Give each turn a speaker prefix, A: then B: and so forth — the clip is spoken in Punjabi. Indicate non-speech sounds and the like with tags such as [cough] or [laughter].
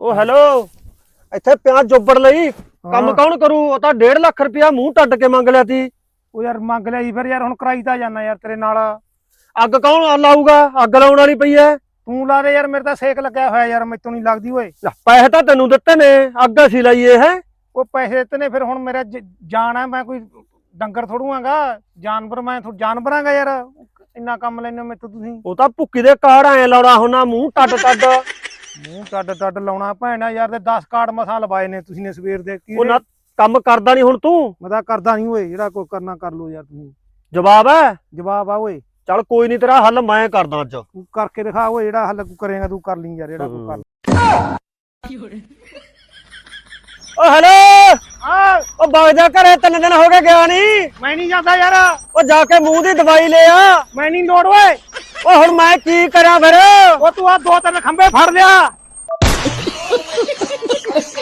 A: ਉਹ ਹੈਲੋ। ਇੱਥੇ ਪਿਆ ਜੋਬੜ ਲਈ। ਕੰਮ। ਕੌਣ ਕਰੂ? ਉਹ ਤਾਂ 1.5 ਲੱਖ ਰੁਪਇਆ ਮੂੰਹ ਟੱਡ ਕੇ ਮੰਗ ਲਿਆ ਤੀ।
B: ਉਹ ਯਾਰ ਮੰਗ ਲਿਆ ਜੀ ਫਿਰ ਯਾਰ ਹੁਣ ਕਰਾਈ ਤਾਂ ਜਾਣਾ ਯਾਰ ਤੇਰੇ ਨਾਲ।
A: ਅੱਗ ਕੌਣ ਲਾਊਗਾ? ਅੱਗ ਲਾਉਣ ਵਾਲੀ ਪਈ ਐ।
B: ਤੂੰ ਲਾ ਦੇ ਯਾਰ ਮੇਰੇ ਤਾਂ ਸੇਕ ਲੱਗਿਆ ਹੋਇਆ ਯਾਰ ਮੈਥੋਂ ਨਹੀਂ ਲੱਗਦੀ ਓਏ।
A: ਪੈਸੇ ਤਾਂ ਤੈਨੂੰ ਦਿੱਤੇ ਨੇ। ਅੱਗ ਅਸੀਂ ਲਾਈਏ ਹੈ?
B: ਉਹ ਪੈਸੇ ਦਿੱਤੇ ਨੇ ਫਿਰ ਹੁਣ ਮੇਰਾ ਜ- ਜਾਨ ਹੈ ਮੈਂ ਕੋਈ ਡੰਗਰ ਥੋੜੂਆਂਗਾ। ਜਾਨਵਰ ਮੈਂ ਥੋ ਜਾਨਵਰਾਂਗਾ ਯਾਰ। ਇੰਨਾ ਕੰਮ ਲੈਣੇ ਮੈਥੋਂ ਤੁਸੀਂ।
A: ਉਹ ਤਾਂ ਭੁੱਕੀ ਦੇ ਕਾੜ ਐ ਲਾਉਣਾ ਹੁਣਾ ਮੂੰਹ ਟੱਡ ਟੱਡ
B: ਮੂੰਹ ਟੱਡ ਟੱਡ ਲਾਉਣਾ ਭੈਣਾ ਯਾਰ ਤੇ 10 ਕਾਰਡ ਮਸਾਂ ਲਵਾਏ ਨੇ ਤੁਸੀਂ ਨੇ ਸਵੇਰ ਦੇ। ਕੀ
A: ਉਹ ਨਾ ਕੰਮ ਕਰਦਾ ਨਹੀਂ ਹੁਣ ਤੂੰ?
B: ਮੈਂ ਤਾਂ ਕਰਦਾ ਨਹੀਂ ਓਏ ਜਿਹੜਾ ਕੋਈ ਕਰਨਾ ਕਰ ਲੋ ਯਾਰ ਤੁਸੀਂ।
A: ਜਵਾਬ ਹੈ?
B: ਜਵਾਬ ਆ ਓਏ।
A: ਚੱਲ ਕੋਈ ਨਹੀਂ ਤੇਰਾ ਹੱਲ ਮੈਂ ਕਰਦਾ ਅੱਜ।
B: ਤੂੰ ਕਰਕੇ ਦਿਖਾ ਓਏ ਜਿਹੜਾ ਹੱਲ ਤੂੰ ਕਰੇਗਾ ਤੂੰ ਕਰ ਲਈ ਯਾਰ ਜਿਹੜਾ ਕੋਈ ਕਰ
A: ਓ ਹੈਲੋ!
B: ਆ!
A: ਉਹ ਵਗ ਜਾ ਘਰੇ ਤਿੰਨ ਦਿਨ ਹੋ ਗਏ ਗਿਆ ਨਹੀਂ
B: ਮੈਂ ਨਹੀਂ ਜਾਂਦਾ ਯਾਰ।
A: ਉਹ ਜਾ ਕੇ ਮੂੰਹ ਦੀ ਦਵਾਈ ਲੈ ਆ।
B: ਮੈਂ ਨਹੀਂ ਲੋੜ ਓਏ।
A: ਓ ਹੁਣ ਮੈਂ ਕੀ ਕਰਾਂ ਫਿਰ?
B: ਉਹ ਤੂੰ ਆ ਦੋ ਤਿੰਨ ਖੰਬੇ ਫੜ ਲਿਆ। [laughs]